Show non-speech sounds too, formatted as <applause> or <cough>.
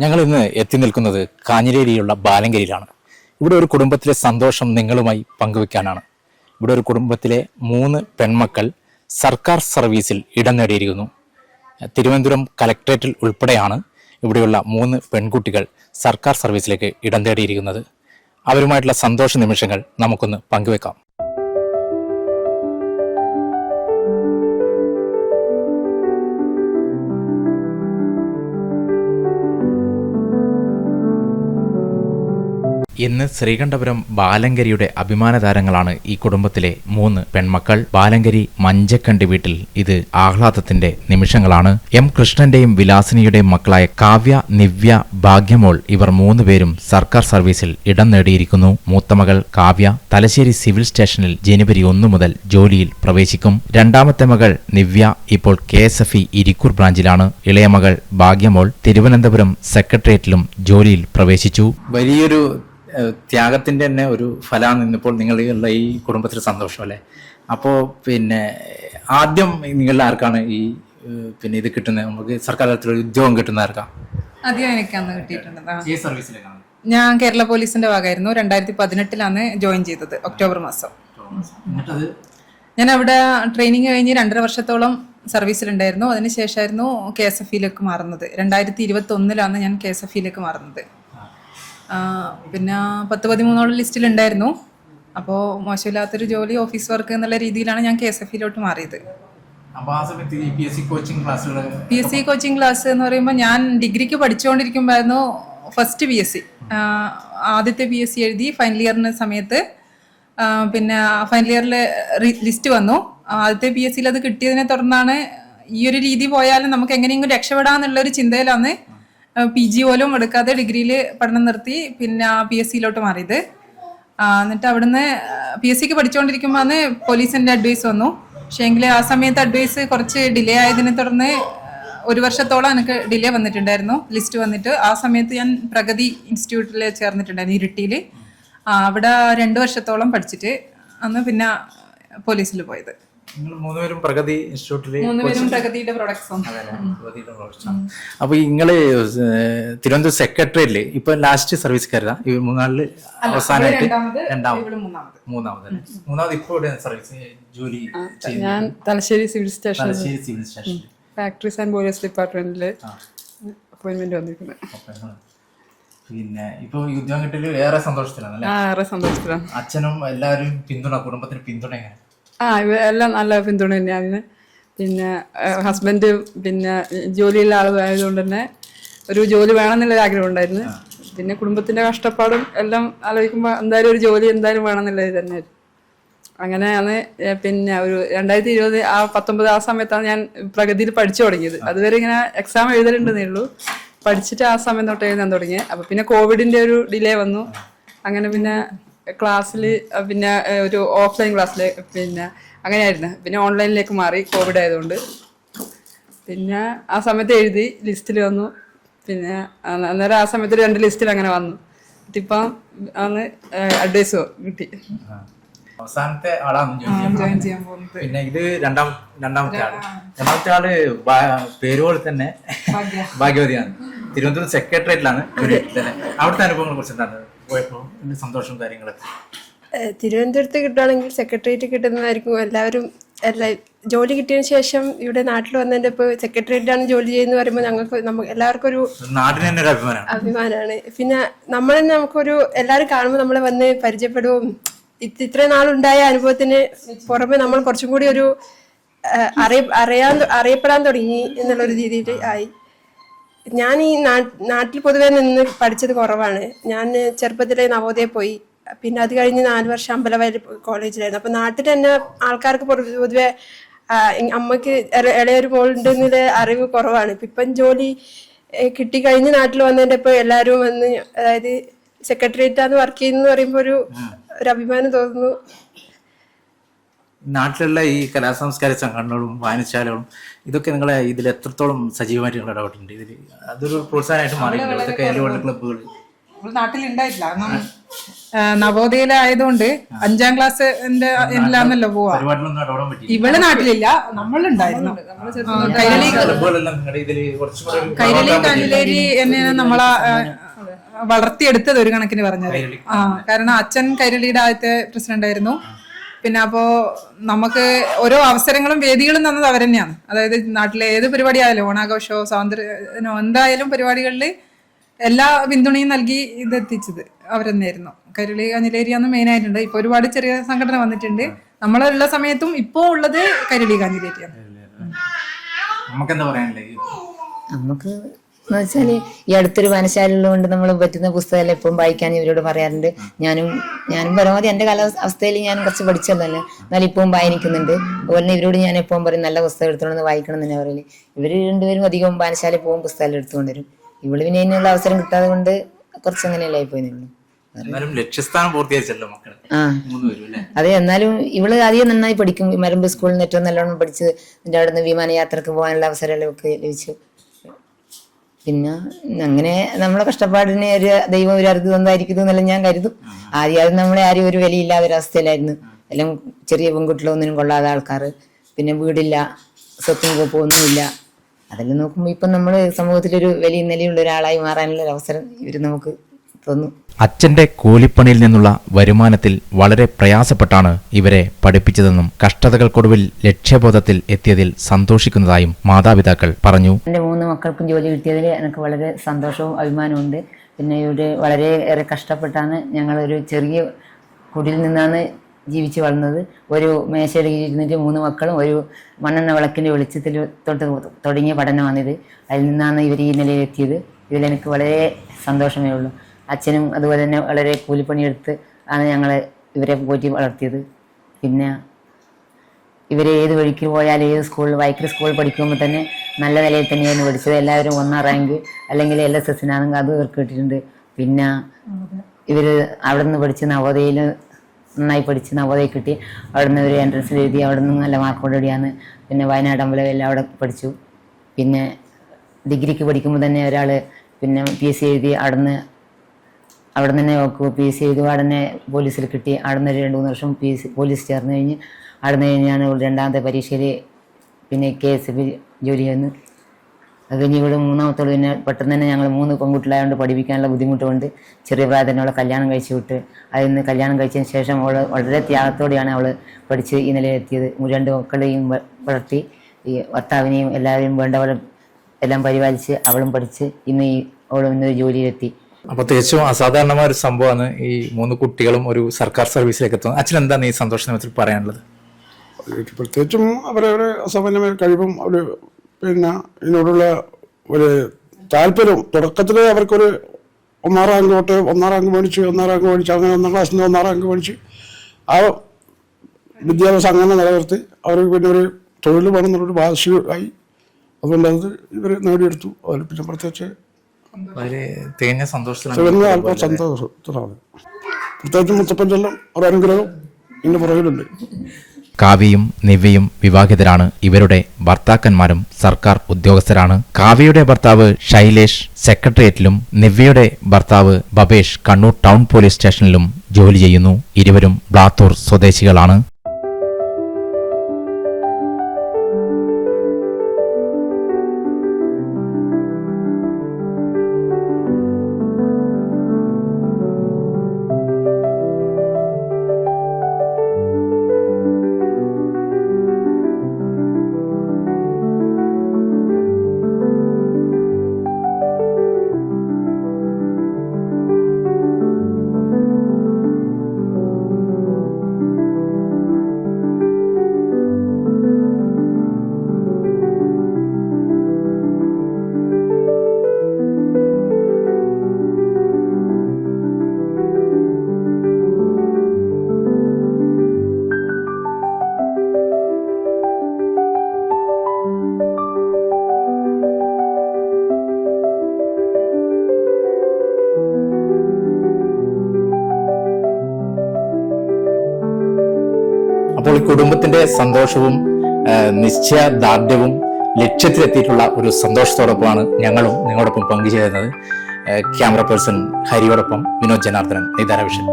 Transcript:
ഞങ്ങൾ ഇന്ന് എത്തി നിൽക്കുന്നത് കാഞ്ഞിരേരിയുള്ള ബാലങ്കരിയിലാണ്. ഇവിടെ ഒരു കുടുംബത്തിലെ സന്തോഷം നിങ്ങളുമായി പങ്കുവെക്കാനാണ്. ഇവിടെ ഒരു കുടുംബത്തിലെ മൂന്ന് പെൺമക്കൾ സർക്കാർ സർവീസിൽ ഇടം നേടിയിരിക്കുന്നു. തിരുവനന്തപുരം കലക്ട്രേറ്റിൽ ഉൾപ്പെടെയാണ് ഇവിടെയുള്ള മൂന്ന് പെൺകുട്ടികൾ സർക്കാർ സർവീസിലേക്ക് ഇടം തേടിയിരിക്കുന്നത് അവരുമായിട്ടുള്ള സന്തോഷ നിമിഷങ്ങൾ നമുക്കൊന്ന് പങ്കുവെക്കാം. ഇന്ന് ശ്രീകണ്ഠപുരം ബാലങ്കരിയുടെ അഭിമാന താരങ്ങളാണ് ഈ കുടുംബത്തിലെ മൂന്ന് പെൺമക്കൾ. ബാലങ്കരി മഞ്ചക്കണ്ടി വീട്ടിൽ ഇത് ആഹ്ലാദത്തിന്റെ നിമിഷങ്ങളാണ്. എം കൃഷ്ണന്റെയും വിലാസിനിയുടെയും മക്കളായ കാവ്യ നിവ്യ ഭാഗ്യമോൾ ഇവർ മൂന്നുപേരും സർക്കാർ സർവീസിൽ ഇടം നേടിയിരിക്കുന്നു. മൂത്തമകൾ കാവ്യ തലശ്ശേരി സിവിൽ സ്റ്റേഷനിൽ ജനുവരി ഒന്നു മുതൽ ജോലിയിൽ പ്രവേശിക്കും. രണ്ടാമത്തെ മകൾ നിവ്യ ഇപ്പോൾ K S F E Irikkur ബ്രാഞ്ചിലാണ്. ഇളയ മകൾ ഭാഗ്യമോൾ തിരുവനന്തപുരം സെക്രട്ടേറിയറ്റിലും ജോലിയിൽ പ്രവേശിച്ചു. വലിയൊരു ത്യാഗത്തിന്റെ തന്നെ ഒരു ഫലമാണ് ഇന്നിപ്പോൾ നിങ്ങളുള്ള ഈ കുടുംബത്തിൽ സന്തോഷം അല്ലേ? അപ്പോൾ പിന്നെ ആദ്യം നിങ്ങളുടെ ആർക്കാണ് ഈ പിന്നെ ഇത് കിട്ടുന്നത്? നമുക്ക് സർക്കാർ തലത്തിൽ ഒരു ഉദ്യോഗം കിട്ടുന്ന ആർക്കാ? ആദ്യം ഞാൻ കേരള പോലീസിന്റെ ഭാഗമായിരുന്നു. രണ്ടായിരത്തി പതിനെട്ടിലാണ് ജോയിൻ ചെയ്തത് ഒക്ടോബർ മാസം. ഞാൻ അവിടെ ട്രെയിനിങ് കഴിഞ്ഞ് രണ്ടര വർഷത്തോളം സർവീസിലുണ്ടായിരുന്നു. അതിനുശേഷമായിരുന്നു കെ എസ് എഫ് ഇയിലേക്ക് മാറുന്നത്. രണ്ടായിരത്തി ഇരുപത്തി ഒന്നിലാണ് ഞാൻ കെ എസ് എഫ് ഇയിലേക്ക് മാറുന്നത്. പിന്നെ പത്ത് പതിമൂന്നോളം ലിസ്റ്റിലുണ്ടായിരുന്നു. അപ്പോൾ മോശമില്ലാത്തൊരു ജോലി ഓഫീസ് വർക്ക് എന്നുള്ള രീതിയിലാണ് ഞാൻ കെ എസ് എഫ് ഇയിലോട്ട് മാറിയത്. P S C coaching class എന്ന് പറയുമ്പോൾ ഞാൻ ഡിഗ്രിക്ക് പഠിച്ചുകൊണ്ടിരിക്കുമ്പോഴായിരുന്നു ഫസ്റ്റ് പി എസ് സി. ആദ്യത്തെ പി എസ് സി എഴുതി ഫൈനൽ ഇയറിന് സമയത്ത് പിന്നെ ഫൈനൽ ഇയറിൽ ലിസ്റ്റ് വന്നു. ആദ്യത്തെ പി എസ് സിയിൽ അത് കിട്ടിയതിനെ തുടർന്നാണ് ഈ ഒരു രീതി പോയാലും നമുക്ക് എങ്ങനെയെങ്കിലും രക്ഷപ്പെടാന്നുള്ള ഒരു ചിന്തയിലാണ് പി ജി പോലും എടുക്കാതെ ഡിഗ്രിയിൽ പഠനം നിർത്തി പിന്നെ പി എസ് സിയിലോട്ട് മാറിയത്. എന്നിട്ട് അവിടുന്ന് പി എസ് സിക്ക് പഠിച്ചുകൊണ്ടിരിക്കുമ്പോൾ പോലീസിന്റെ അഡ്വൈസ് വന്നു. പക്ഷേ എങ്കിൽ ആ സമയത്ത് അഡ്വൈസ് കുറച്ച് ഡിലേ ആയതിനെ തുടർന്ന് ഒരു വർഷത്തോളം എനിക്ക് ഡിലേ വന്നിട്ടുണ്ടായിരുന്നു. ലിസ്റ്റ് വന്നിട്ട് ആ സമയത്ത് ഞാൻ പ്രഗതി ഇൻസ്റ്റിറ്റ്യൂട്ടിൽ ചേർന്നിട്ടുണ്ടായിരുന്നു ഇരിട്ടിയിൽ അവിടെ രണ്ട് വർഷത്തോളം പഠിച്ചിട്ട് അന്ന് പിന്നെ പോലീസിൽ പോയത്. നിങ്ങൾ മൂന്നുപേരും പ്രഗതി ഇൻസ്റ്റിറ്റ്യൂട്ടിലെ മൂന്നുപേരും പ്രഗതിയുടെ പ്രൊഡക്ട്സും അപ്പൊ നിങ്ങൾ ഏഹ്, തിരുവനന്തപുരം സെക്രട്ടറിയല്ലേ ഇപ്പൊ ലാസ്റ്റ് സർവീസ് കയറുക ഈ മൂന്നാളിൽ അവസാനമായിട്ട് രണ്ടാമത് മൂന്നാമത്. ഇപ്പൊ ഇവിടെ സർവീസ് ജോലി ഞാൻ Thalassery civil station Thalassery civil station factories and police ഡിപ്പാർട്ട്മെന്റിൽ അപ്പോയിന്റ്മെന്റ് വന്നിരിക്കുന്നത്. പിന്നെ ഇപ്പൊ ഈ ഉദ്യോഗം ഏറെ സന്തോഷത്തിലാണ് അല്ലേ ഏറെ സന്തോഷത്തിലാണ്. അച്ഛനും എല്ലാവരും പിന്തുണ കുടുംബത്തിന് പിന്തുണ എങ്ങനെ ആ ഇവ എല്ലാം നല്ല പിന്തുണ തന്നെയാണ് പിന്നെ ഹസ്ബൻഡ് പിന്നെ ജോലിയുള്ള ആളായതുകൊണ്ട് തന്നെ ഒരു ജോലി വേണമെന്നുള്ള ആഗ്രഹം ഉണ്ടായിരുന്നു. പിന്നെ കുടുംബത്തിന്റെ കഷ്ടപ്പാടും എല്ലാം ആലോചിക്കുമ്പോൾ എന്തായാലും ഒരു ജോലി എന്തായാലും വേണമെന്നുള്ളത് തന്നെ അങ്ങനെയാണ് പിന്നെ ഒരു രണ്ടായിരത്തി ഇരുപത് ആ പത്തൊമ്പത് ആ സമയത്താണ് ഞാൻ പ്രഗതിയിൽ പഠിച്ചു തുടങ്ങിയത്. അതുവരെ ഇങ്ങനെ എക്സാം എഴുതലുണ്ടെന്നേ ഉള്ളൂ. പഠിച്ചിട്ട് ആ സമയം തൊട്ട് എഴുതാൻ തുടങ്ങി അപ്പൊ പിന്നെ കോവിഡിന്റെ ഒരു ഡിലേ വന്നു. അങ്ങനെ പിന്നെ ക്ലാസ്സിൽ പിന്നെ ഒരു ഓഫ്ലൈൻ ക്ലാസ്സിൽ പിന്നെ അങ്ങനെയായിരുന്നു. പിന്നെ ഓൺലൈനിലേക്ക് മാറി കോവിഡ് ആയതുകൊണ്ട്. പിന്നെ ആ സമയത്ത് എഴുതി ലിസ്റ്റിൽ വന്നു. പിന്നെ അന്നേരം ആ സമയത്ത് രണ്ട് ലിസ്റ്റിൽ അങ്ങനെ വന്നു. ഇപ്പം അന്ന് അഡ്വൈസ് കിട്ടി. അവസാനത്തെ ആളാണ്. ജോയിൻ ചെയ്യാൻ പോകുന്നത്. പിന്നെ ഇത് രണ്ടാം രണ്ടാമത്തെ ആൾ. രണ്ടാമത്തെ ആൾ പേരുപോലെ തന്നെ ഭാഗ്യവതിയാണ്. തിരുവനന്തപുരം സെക്രട്ടേറിയറ്റിലാണ്. <laughs> അവിടുത്തെ അനുഭവങ്ങളെ കുറിച്ച് എന്താണ്? സന്തോഷവും കാര്യങ്ങളൊക്കെ? തിരുവനന്തപുരത്ത് കിട്ടുകയാണെങ്കിൽ സെക്രട്ടേറിയറ്റ് കിട്ടുന്നതായിരിക്കും. എല്ലാവരും എല്ലാ ജോലി കിട്ടിയതിന് ശേഷം ഇവിടെ നാട്ടിൽ വന്നതിന്റെ ഇപ്പൊ സെക്രട്ടേറിയറ്റാണ് ജോലി ചെയ്യുന്ന പറയുമ്പോൾ ഞങ്ങൾക്ക് നമുക്ക് എല്ലാവർക്കും ഒരു അഭിമാനമാണ്. പിന്നെ നമ്മൾ തന്നെ നമുക്കൊരു എല്ലാവരും കാണുമ്പോൾ നമ്മളെ വന്ന് പരിചയപ്പെടുകയും ഇത് ഇത്രയും നാളുണ്ടായ അനുഭവത്തിന് പുറമെ നമ്മൾ കുറച്ചും കൂടി ഒരു അറിയ അറിയാൻ അറിയപ്പെടാൻ തുടങ്ങി എന്നുള്ളൊരു രീതിയിൽ ആയി. ഞാൻ ഈ നാട്ടിൽ പൊതുവേ നിന്ന് പഠിച്ചത് കുറവാണ്. ഞാൻ ചെറുപ്പത്തിലെ നവോദയ പോയി. പിന്നെ അത് കഴിഞ്ഞ് നാല് വർഷം അമ്പലവയൽ കോളേജിലായിരുന്നു. അപ്പൊ നാട്ടിൽ തന്നെ ആൾക്കാർക്ക് പൊതുവെ അമ്മയ്ക്ക് ഇള- ഇളയൊരു മോളുണ്ട് എന്നുള്ള അറിവ് കുറവാണ്. ഇപ്പൊ ഇപ്പം ജോലി കിട്ടിക്കഴിഞ്ഞ് നാട്ടിൽ വന്നതിന്റെ ഇപ്പൊ എല്ലാവരും വന്ന് അതായത് സെക്രട്ടേറിയറ്റാന്ന് വർക്ക് ചെയ്യുന്നു പറയുമ്പോൾ ഒരു ഒരു അഭിമാനം തോന്നുന്നു. നാട്ടിലുള്ള ഈ കലാസാംസ്കാരിക സംഘടനകളും വായനശാലകളും ഇതൊക്കെ നിങ്ങളെ ഇതിൽ എത്രത്തോളം സജീവമായിട്ട് നിങ്ങൾ ഇടപെട്ടിട്ടുണ്ട്? ഇതിൽ അതൊരു പ്രോത്സാഹനമായിട്ട് മാറി ഇതൊക്കെ വേൾഡ് ക്ലബ്ബുകൾ നവോദയയിലായതുകൊണ്ട് അഞ്ചാം ക്ലാസ് എന്റെ എല്ലാന്നല്ലോ പോവാ. ഇവൾ നാട്ടിലില്ല നമ്മളുണ്ടായിരുന്നു. കൈരളി കൈരളി കല്ലേരി എന്നെയാണ് നമ്മളെ വളർത്തിയെടുത്തത് ഒരു കണക്കിന് പറഞ്ഞത്. ആ കാരണം അച്ഛൻ കൈരളിയുടെ ആദ്യത്തെ പ്രസിഡന്റ് ആയിരുന്നു പിന്നെ അപ്പോ നമുക്ക് ഓരോ അവസരങ്ങളും വേദികളും തന്നത് അവർ തന്നെയാണ് അതായത് നാട്ടിലെ ഏത് പരിപാടി ആയാലും ഓണാഘോഷമോ സ്വാതന്ത്ര്യ എന്തായാലും പരിപാടികളിൽ എല്ലാ പിന്തുണയും നൽകി ഇതെത്തിച്ചത് അവരെന്നായിരുന്നു. കരുളി കാഞ്ഞിലേരിയാണ് മെയിൻ ആയിട്ടുണ്ട്. ഇപ്പൊ ഒരുപാട് ചെറിയ സംഘടന വന്നിട്ടുണ്ട്. നമ്മളുള്ള സമയത്തും ഇപ്പോ ഉള്ളത് കരുളി കാഞ്ഞിലേരിയാണ് നമുക്കെന്താ നമുക്ക് എന്ന് ഈ അടുത്തൊരു വായനശാലയുള്ളതുകൊണ്ട് നമ്മൾ പറ്റുന്ന പുസ്തകമെല്ലാം എപ്പോഴും വായിക്കാൻ ഇവരോട് പറയാറുണ്ട്. ഞാനും ഞാനും പരമാവധി എന്റെ കാലാവസ്ഥയിൽ ഞാൻ കുറച്ച് പഠിച്ചതല്ലേ എന്നാലും ഇപ്പോഴും വായനിക്കുന്നുണ്ട്. അതുപോലെ തന്നെ ഇവരോട് ഞാൻ എപ്പോഴും പറയും നല്ല പുസ്തകം എടുത്തോണ്ട് വായിക്കണം എന്ന് തന്നെ പറയൽ. ഇവർ രണ്ടുപേരും അധികം വായനശാലയിൽ പോകും പുസ്തകം എടുത്തുകൊണ്ട് വരും. ഇവൾ പിന്നെ ഇതിനുള്ള അവസരം കിട്ടാതെ കൊണ്ട് കുറച്ച് അങ്ങനെയല്ലേ ആയിപ്പോയിന്നുള്ളൂ എന്നാലും ലക്ഷ്യസ്ഥാനം പൂർത്തീകരിച്ചല്ലോ മക്കളെ. അതെ എന്നാലും ഇവൾ ആദ്യം നന്നായി പഠിക്കും. മരമ്പ് സ്കൂളിൽ നിന്ന് ഏറ്റവും നല്ലോണം പഠിച്ച് എന്റെ അവിടെ നിന്ന് വിമാനയാത്രക്ക് പോകാനുള്ള അവസരമെല്ലാം ഒക്കെ ലഭിച്ചു. പിന്നെ അങ്ങനെ നമ്മളെ കഷ്ടപ്പാടിന് ഒരു ദൈവം ഒരു അറുതി തന്നായിരിക്കും എന്നെല്ലാം ഞാൻ കരുതും. ആദ്യം നമ്മളെ ആരും ഒരു വിലയില്ലാത്ത ഒരവസ്ഥയിലായിരുന്നു എല്ലാം ചെറിയ പെൺകുട്ടികളൊന്നിനും കൊള്ളാതെ ആൾക്കാർ പിന്നെ വീടില്ല സ്വത്തും കൂപ്പൊന്നുമില്ല അതെല്ലാം നോക്കുമ്പോൾ ഇപ്പം നമ്മൾ സമൂഹത്തിലൊരു വലിയ നിലയുള്ള ഒരാളായി മാറാനുള്ള ഒരു അവസരം ഇവർ നമുക്ക് തന്നു. അച്ഛന്റെ കൂലിപ്പണിയിൽ നിന്നുള്ള വരുമാനത്തിൽ വളരെ പ്രയാസപ്പെട്ടാണ് ഇവരെ പഠിപ്പിച്ചതെന്നും കഷ്ടതകൾക്കൊടുവിൽ ലക്ഷ്യബോധത്തിൽ എത്തിയതിൽ സന്തോഷിക്കുന്നതായും മാതാപിതാക്കൾ പറഞ്ഞു. എന്റെ മൂന്ന് മക്കൾക്കും ജോലി കിട്ടിയതിൽ എനിക്ക് വളരെ സന്തോഷവും അഭിമാനവും പിന്നെ ഇവിടെ വളരെ ഏറെ കഷ്ടപ്പെട്ടാണ് ഒരു ചെറിയ കുടിയിൽ നിന്നാണ് ജീവിച്ചു വളർന്നത്. ഒരു മേശയിൽ ഇരുന്നിട്ട് മൂന്ന് മക്കളും ഒരു മണ്ണെണ്ണ വിളക്കിന്റെ വെളിച്ചത്തിൽ തൊട്ട് തുടങ്ങിയ പഠനമാണിത്. അതിൽ നിന്നാണ് ഇവർ ഈ നിലയിലെത്തിയത്. ഇതിൽ എനിക്ക് വളരെ സന്തോഷമേ ഉള്ളൂ. അച്ഛനും അതുപോലെ തന്നെ വളരെ കൂലിപ്പണിയെടുത്ത് ആണ് ഞങ്ങൾ ഇവരെ പോറ്റി വളർത്തിയത്. പിന്നെ ഇവർ ഏത് വഴിക്ക് പോയാലും ഏത് സ്കൂളിൽ വൈക്കരി സ്കൂളിൽ പഠിക്കുമ്പോൾ തന്നെ നല്ല നിലയിൽ തന്നെയായിരുന്നു പഠിച്ചത്. എല്ലാവരും ഒന്നാം റാങ്ക് അല്ലെങ്കിൽ എൽ എസ് എസിനാണെങ്കിൽ അത് ഇവർക്ക് കിട്ടിയിട്ടുണ്ട്. പിന്നെ ഇവർ അവിടെ നിന്ന് പഠിച്ച് നവോദയയിൽ നന്നായി പഠിച്ച് നവോദയ കിട്ടി. അവിടെ നിന്ന് ഒരു എൻട്രൻസിൽ എഴുതി അവിടെ നിന്ന് നല്ല മാർക്കോടുകൂടിയാണ് പിന്നെ വയനാട് അമ്പലമെല്ലാം അവിടെ പഠിച്ചു. പിന്നെ ഡിഗ്രിക്ക് പഠിക്കുമ്പോൾ തന്നെ ഒരാൾ പിന്നെ പി എസ് സി എഴുതി അവിടെ നിന്ന് അവിടെ നിന്ന് നോക്കൂ പി എസ് ചെയ്തു. അവിടെ പോലീസിൽ കിട്ടി. അവിടെ നിന്ന് രണ്ട് മൂന്ന് വർഷം പി എസ് പോലീസ് ചേർന്ന് കഴിഞ്ഞ് അവിടെ നിന്ന് ഇവിടെ രണ്ടാമത്തെ പരീക്ഷയിൽ പിന്നെ കെ എസ് എഫ് ജോലി ചെയ്യുന്നു അത് കഴിഞ്ഞ് ഇവിടെ മൂന്നാമത്തോട് പിന്നെ പെട്ടെന്ന് തന്നെ ഞങ്ങൾ മൂന്ന് പെൺകുട്ടികളായതുകൊണ്ട് പഠിപ്പിക്കാനുള്ള ബുദ്ധിമുട്ടുകൊണ്ട് ചെറിയ പ്രായത്തിൽ തന്നെ അവളെ കല്യാണം കഴിച്ചു വിട്ട് അതിൽ നിന്ന് കല്യാണം കഴിച്ചതിന് ശേഷം അവൾ വളരെ ത്യാഗത്തോടെയാണ് അവൾ പഠിച്ച് ഈ നിലയിലെത്തിയത്. രണ്ട് മക്കളെയും വളർത്തി. ഈ ഭർത്താവിനെയും എല്ലാവരെയും വേണ്ടവളും എല്ലാം പരിപാലിച്ച് അവളും പഠിച്ച് ഇന്ന് ഈ അവളും ഇന്നൊരു ജോലിയിലെത്തി. അപ്പൊ തികച്ചും അസാധാരണമായ ഒരു സംഭവമാണ് ഈ മൂന്ന് കുട്ടികളും ഒരു സർക്കാർ സർവീസിലേക്ക് എത്തുന്നത്. അച്ഛൻ എന്താണ് ഈ സന്തോഷ നിമിഷത്തിൽ പറയാനുള്ളത്? പ്രത്യേകിച്ചും അവരവരെ അസാമാന്യമായ കഴിവും ഒരു പിന്നെ ഇതിനോടുള്ള ഒരു താല്പര്യം തുടക്കത്തിൽ അവർക്കൊരു ഒന്നാം റാങ്ക് തൊട്ട് ഒന്നാം റാങ്ക് മേടിച്ച് ഒന്നാം റാങ്ക് മേടിച്ച് അങ്ങനെ ഒന്നാം ക്ലാസ്സിൽ നിന്ന് ഒന്നാം റാങ്ക് മേടിച്ച് ആ വിദ്യാഭ്യാസം അങ്ങനെ നിലനിർത്തി അവർക്ക് പിന്നെ ഒരു തൊഴിൽ വേണം എന്നുള്ളൊരു വാശിയായി. അതുകൊണ്ട് അത് ഇവർ നേടിയെടുത്തു. അതിൽ പിന്നെ പ്രത്യേകിച്ച് വളരെ തികഞ്ഞ സന്തോഷത്തിലാണ് പ്രത്യേകിച്ച് മുത്തപ്പന്റെല്ലാം ഒരനുഗ്രഹം ഇതിന്റെ പുറകിലുണ്ട്. കാവ്യയും നിവ്യയും വിവാഹിതരാണ്. ഇവരുടെ ഭർത്താക്കന്മാരും സർക്കാർ ഉദ്യോഗസ്ഥരാണ്. കാവ്യയുടെ ഭർത്താവ് ശൈലേഷ് സെക്രട്ടേറിയറ്റിലും നിവ്യയുടെ ഭർത്താവ് ബബേഷ് കണ്ണൂർ ടൗൺ പോലീസ് സ്റ്റേഷനിലും ജോലി ചെയ്യുന്നു. ഇരുവരും ബ്ലാത്തൂർ സ്വദേശികളാണ്. കുടുംബത്തിന്റെ സന്തോഷവും നിശ്ചയ നിശ്ചയദാർഢ്യവും ലക്ഷ്യത്തിലെത്തിയിട്ടുള്ള ഒരു സന്തോഷത്തോടൊപ്പമാണ് ഞങ്ങളും നിങ്ങളോടൊപ്പം പങ്കുചേരുന്നത്. ക്യാമറ പേഴ്സൺ ഹരിയോടൊപ്പം വിനോദ് ജനാർദ്ദനൻ നിദാന വിഷൻ